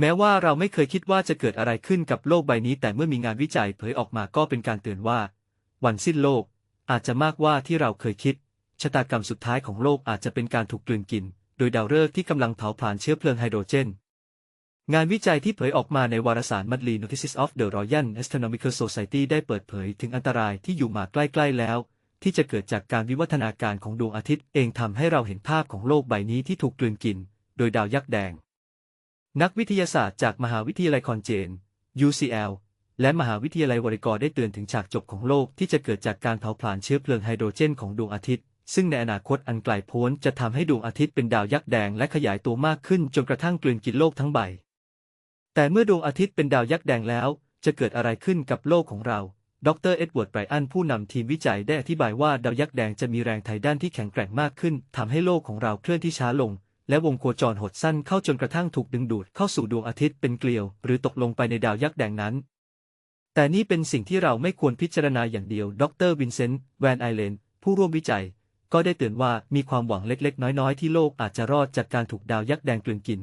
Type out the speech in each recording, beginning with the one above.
แม้ว่าเราไม่เคยคิดว่าจะเกิดอะไรขึ้นกับโลกใบนี้ แต่เมื่อมีงานวิจัยเผยออกมาก็เป็นการเตือนว่า วันสิ้นโลก อาจจะมากกว่าที่เราเคยคิด ชะตากรรมสุดท้ายของโลกอาจจะเป็นการถูกกลืนกิน โดยดาวฤกษ์ที่กำลังเผาผลาญเชื้อเพลิงไฮโดรเจน งานวิจัยที่เผยออกมาในวารสาร Monthly Notices of the Royal Astronomical Society ได้เปิดเผยถึงอันตรายที่อยู่มาใกล้ๆแล้ว ที่จะเกิดจากการวิวัฒนาการของดวงอาทิตย์ เองทำให้เราเห็นภาพของโลกใบนี้ที่ถูกกลืนกิน โดยดาวยักษ์แดง นักวิทยาศาสตร์จากมหาวิทยาลัยคอนเจน UCL และมหาวิทยาลัยวอริกอร์ได้เตือนถึงฉากจบของโลกที่จะเกิดจากการเผาผลาญเชื้อเพลิงไฮโดรเจนของดวงอาทิตย์ ซึ่งในอนาคตอันไกลโพ้นจะทำให้ดวงอาทิตย์เป็นดาวยักษ์แดงและขยายตัวมากขึ้นจนกระทั่งกลืนกินโลกทั้งใบ แต่เมื่อดวงอาทิตย์เป็นดาวยักษ์แดงแล้ว จะเกิดอะไรขึ้นกับโลกของเรา ดรเอ็ดเวิร์ดไบรอันผู้นำทีมวิจัยได้อธิบายว่าดาวยักษ์แดงจะมีแรงไถ่ด้านที่แข็งแกร่งมากขึ้นทำให้โลกของเราเคลื่อนที่ช้าลง และวงโคจรหดสั้นเข้าจนกระทั่งถูกดึงดูดเข้าสู่ดวงอาทิตย์เป็นเกลียว หรือตกลงไปในดาวยักษ์แดงนั้น แต่นี่เป็นสิ่งที่เราไม่ควรพิจารณาอย่างเดียว ดรวินเซนต์ แวนไอเลน ผู้ร่วมวิจัย ก็ได้เตือนว่ามีความหวังเล็กๆ น้อยๆ ที่โลกอาจจะรอดจากการถูกดาวยักษ์แดงกลืนกิน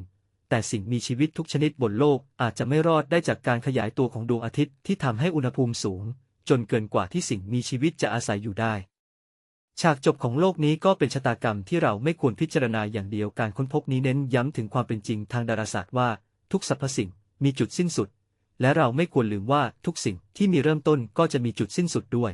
แต่สิ่งมีชีวิตทุกชนิดบนโลกอาจจะไม่รอดได้จากการขยายตัวของดวงอาทิตย์ที่ทำให้อุณหภูมิสูง จนเกินกว่าที่สิ่งมีชีวิตจะอาศัยอยู่ได้ ฉากจบของโลกนี้ก็เป็นชะตากรรมที่เราไม่ควรพิจารณาอย่างเดียวการค้นพบนี้เน้นย้ำถึงความเป็นจริงทางดาราศาสตร์ว่า ทุกสรรพสิ่งมีจุดสิ้นสุด และเราไม่ควรลืมว่าทุกสิ่งที่มีเริ่มต้นก็จะมีจุดสิ้นสุดด้วย